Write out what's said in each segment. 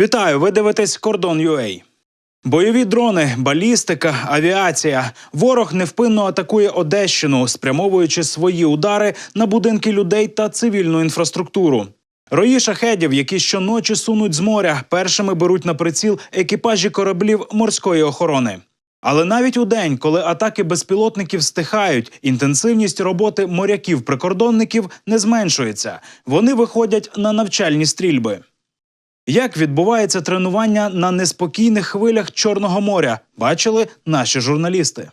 Вітаю! Ви дивитесь Кордон UA. Бойові дрони, балістика, авіація. Ворог невпинно атакує Одещину, спрямовуючи свої удари на будинки людей та цивільну інфраструктуру. Рої шахедів, які щоночі сунуть з моря, першими беруть на приціл екіпажі кораблів морської охорони. Але навіть у день, коли атаки безпілотників стихають, інтенсивність роботи моряків-прикордонників не зменшується. Вони виходять на навчальні стрільби. Як відбувається тренування на неспокійних хвилях Чорного моря, бачили наші журналісти.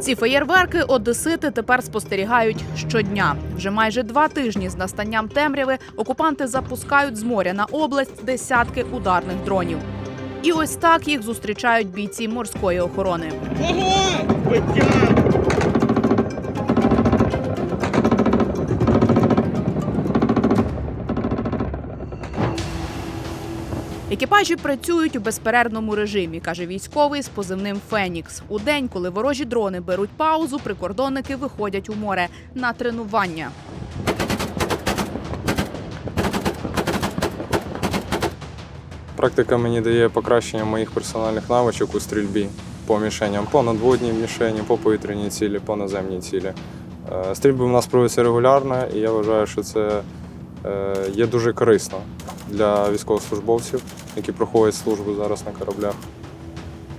Ці феєрверки одесити тепер спостерігають щодня. Вже майже два тижні з настанням темряви окупанти запускають з моря на область десятки ударних дронів. І ось так їх зустрічають бійці морської охорони. Екіпажі працюють у безперервному режимі, каже військовий з позивним Фенікс. У день, коли ворожі дрони беруть паузу, прикордонники виходять у море на тренування. Практика мені дає покращення моїх персональних навичок у стрільбі по мішеням, по надводній мішені, по повітряній цілі, по наземній цілі. Е, Стрільби у нас проводяться регулярно, і я вважаю, що це є дуже корисно для військовослужбовців, які проходять службу зараз на кораблях.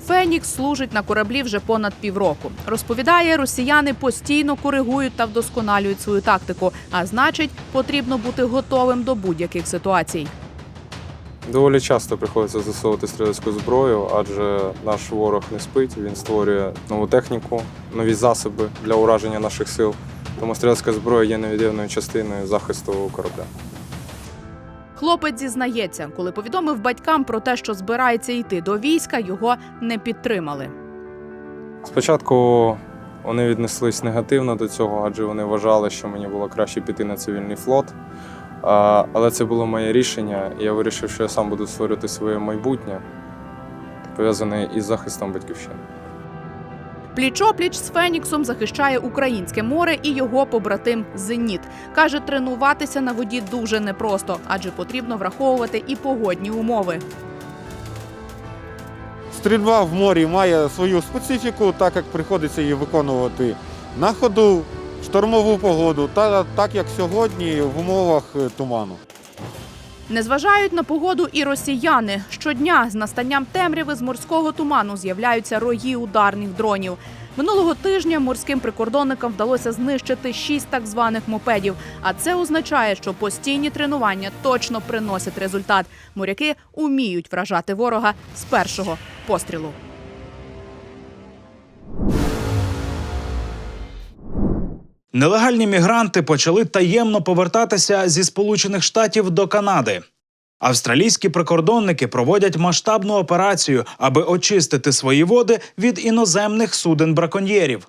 Фенікс служить на кораблі вже понад півроку. Розповідає, росіяни постійно коригують та вдосконалюють свою тактику, а значить, потрібно бути готовим до будь-яких ситуацій. Доволі часто приходиться застосовувати стрілецьку зброю, адже наш ворог не спить, він створює нову техніку, нові засоби для ураження наших сил. Тому стрілецька зброя є невід'ємною частиною захисту корабля. Хлопець зізнається, коли повідомив батькам про те, що збирається йти до війська, його не підтримали. Спочатку вони віднеслись негативно до цього, адже вони вважали, що мені було краще піти на цивільний флот. Але це було моє рішення, і я вирішив, що я сам буду створювати своє майбутнє, пов'язане із захистом батьківщини. Пліч-опліч з Феніксом захищає українське море і його побратим Зеніт. Каже, тренуватися на воді дуже непросто, адже потрібно враховувати і погодні умови. Стрільба в морі має свою специфіку, так як приходиться її виконувати на ходу, штормову погоду, та так як сьогодні в умовах туману. Не зважають на погоду і росіяни. Щодня з настанням темряви з морського туману з'являються рої ударних дронів. Минулого тижня морським прикордонникам вдалося знищити шість так званих мопедів. А це означає, що постійні тренування точно приносять результат. Моряки уміють вражати ворога з першого пострілу. Нелегальні мігранти почали таємно повертатися зі Сполучених Штатів до Канади. Австралійські прикордонники проводять масштабну операцію, аби очистити свої води від іноземних суден браконьєрів.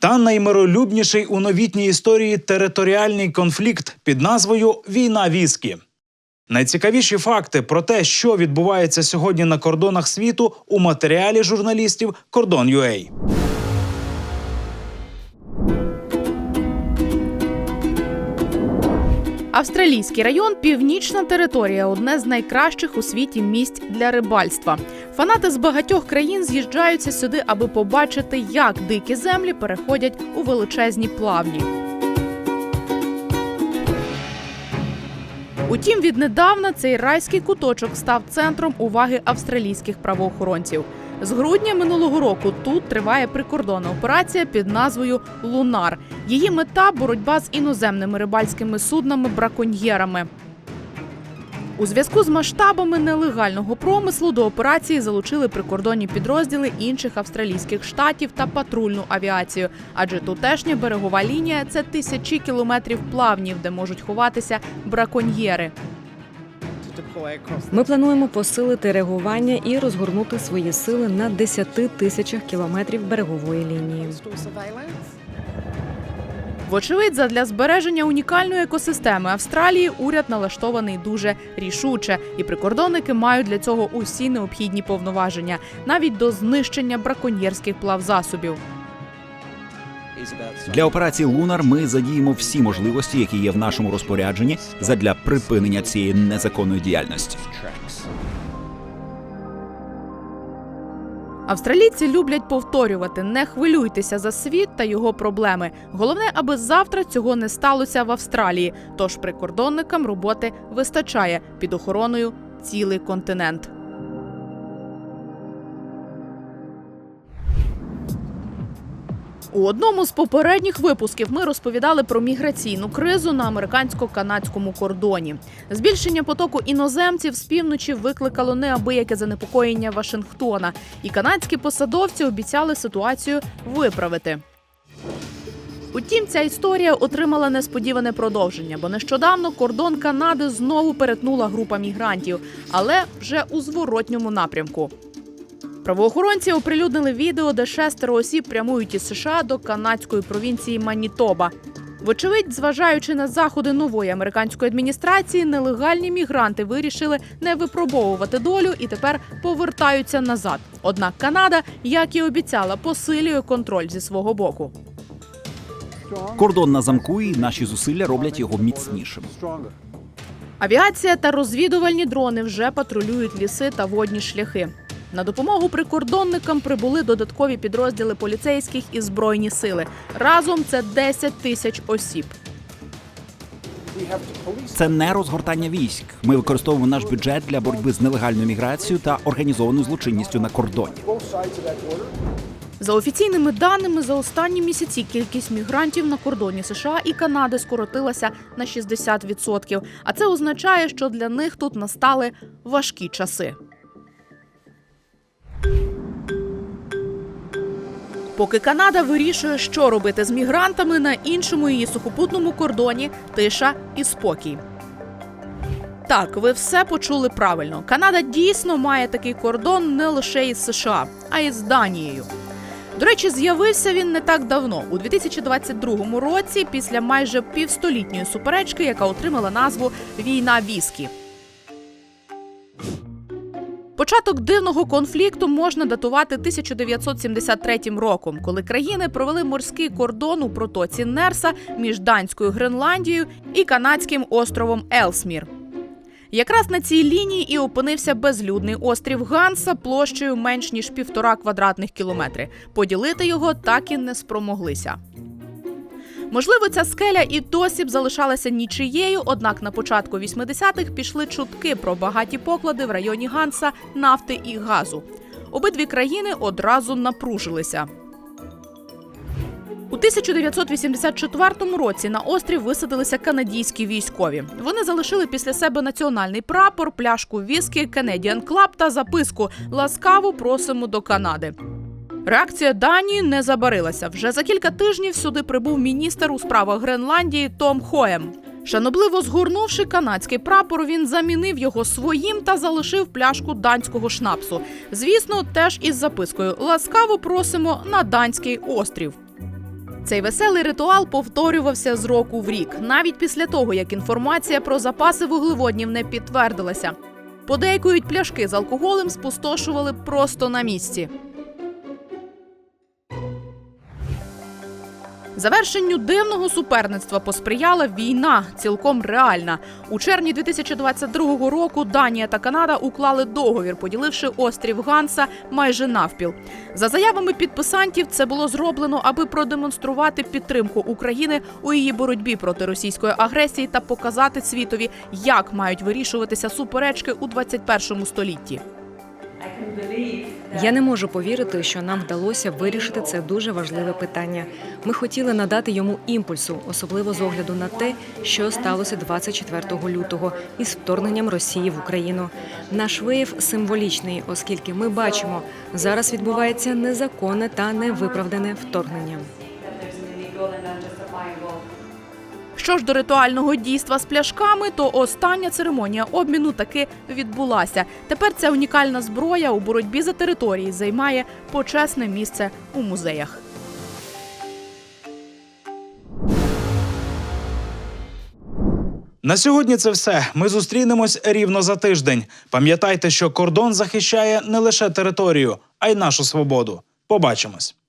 Та наймиролюбніший у новітній історії територіальний конфлікт під назвою Війна віскі. Найцікавіші факти про те, що відбувається сьогодні на кордонах світу, у матеріалі журналістів Кордон.ua. Австралійський район північна територія одне з найкращих у світі місць для рибальства. Фанати з багатьох країн з'їжджаються сюди, аби побачити, як дикі землі переходять у величезні плавні. Утім, віднедавна цей райський куточок став центром уваги австралійських правоохоронців. З грудня минулого року тут триває прикордонна операція під назвою Лунар. Її мета боротьба з іноземними рибальськими суднами браконьєрами. У зв'язку з масштабами нелегального промислу до операції залучили прикордонні підрозділи інших австралійських штатів та патрульну авіацію. Адже тутешня берегова лінія це тисячі кілометрів плавнів, де можуть ховатися браконьєри. Ми плануємо посилити реагування і розгорнути свої сили на 10 тисячах кілометрів берегової лінії. Вочевидь, задля збереження унікальної екосистеми Австралії уряд налаштований дуже рішуче, і прикордонники мають для цього усі необхідні повноваження, навіть до знищення браконьєрських плавзасобів. Для операції Лунар ми задіємо всі можливості, які є в нашому розпорядженні, задля припинення цієї незаконної діяльності. Австралійці люблять повторювати: не хвилюйтеся за світ та його проблеми. Головне, аби завтра цього не сталося в Австралії. Тож прикордонникам роботи вистачає під охороною цілий континент. У одному з попередніх випусків ми розповідали про міграційну кризу на американсько-канадському кордоні. Збільшення потоку іноземців з півночі викликало неабияке занепокоєння Вашингтона, і канадські посадовці обіцяли ситуацію виправити. Утім, ця історія отримала несподіване продовження, бо нещодавно кордон Канади знову перетнула група мігрантів, але вже у зворотньому напрямку. Правоохоронці оприлюднили відео, де шестеро осіб прямують із США до канадської провінції Манітоба. Вочевидь, зважаючи на заходи нової американської адміністрації, нелегальні мігранти вирішили не випробовувати долю і тепер повертаються назад. Однак Канада, як і обіцяла, посилює контроль зі свого боку. Кордон на замку і наші зусилля роблять його міцнішим. Авіація та розвідувальні дрони вже патрулюють ліси та водні шляхи. На допомогу прикордонникам прибули додаткові підрозділи поліцейських і збройні сили. Разом це 10 тисяч осіб. Це не розгортання військ. Ми використовуємо наш бюджет для боротьби з нелегальною міграцією та організованою злочинністю на кордоні. За офіційними даними, за останні місяці кількість мігрантів на кордоні США і Канади скоротилася на 60%. А це означає, що для них тут настали важкі часи. Поки Канада вирішує, що робити з мігрантами на іншому її сухопутному кордоні, тиша і спокій. Так, ви все почули правильно. Канада дійсно має такий кордон не лише із США, а й з Данією. До речі, з'явився він не так давно, у 2022 році, після майже півстолітньої суперечки, яка отримала назву Війна віскі. Початок дивного конфлікту можна датувати 1973 роком, коли країни провели морський кордон у протоці Нерса між данською Гренландією і канадським островом Елсмір. Якраз на цій лінії і опинився безлюдний острів Ганса площею менш ніж півтора квадратних кілометри. Поділити його так і не спромоглися. Можливо, ця скеля і досі б залишалася нічиєю, однак на початку 80-х пішли чутки про багаті поклади в районі Ганса, нафти і газу. Обидві країни одразу напружилися. У 1984 році на острів висадилися канадійські військові. Вони залишили після себе національний прапор, пляшку віскі, Canadian Club та записку Ласкаво просимо до Канади. Реакція Данії не забарилася. Вже за кілька тижнів сюди прибув міністр у справах Гренландії Том Хоем. Шанобливо згорнувши канадський прапор, він замінив його своїм та залишив пляшку данського шнапсу. Звісно, теж із запискою Ласкаво просимо на данський острів. Цей веселий ритуал повторювався з року в рік, навіть після того, як інформація про запаси вуглеводнів не підтвердилася. Подейкують пляшки з алкоголем спустошували просто на місці. Завершенню дивного суперництва посприяла війна, цілком реальна. У червні 2022 року Данія та Канада уклали договір, поділивши острів Ганса майже навпіл. За заявами підписантів, це було зроблено, аби продемонструвати підтримку України у її боротьбі проти російської агресії та показати світові, як мають вирішуватися суперечки у 21 столітті. Я не можу повірити, що нам вдалося вирішити це дуже важливе питання. Ми хотіли надати йому імпульсу, особливо з огляду на те, що сталося 24 лютого із вторгненням Росії в Україну. Наш вияв символічний, оскільки ми бачимо, зараз відбувається незаконне та невиправдане вторгнення. Що ж до ритуального дійства з пляшками, то остання церемонія обміну таки відбулася. Тепер ця унікальна зброя у боротьбі за території займає почесне місце у музеях. На сьогодні це все. Ми зустрінемось рівно за тиждень. Пам'ятайте, що кордон захищає не лише територію, а й нашу свободу. Побачимось.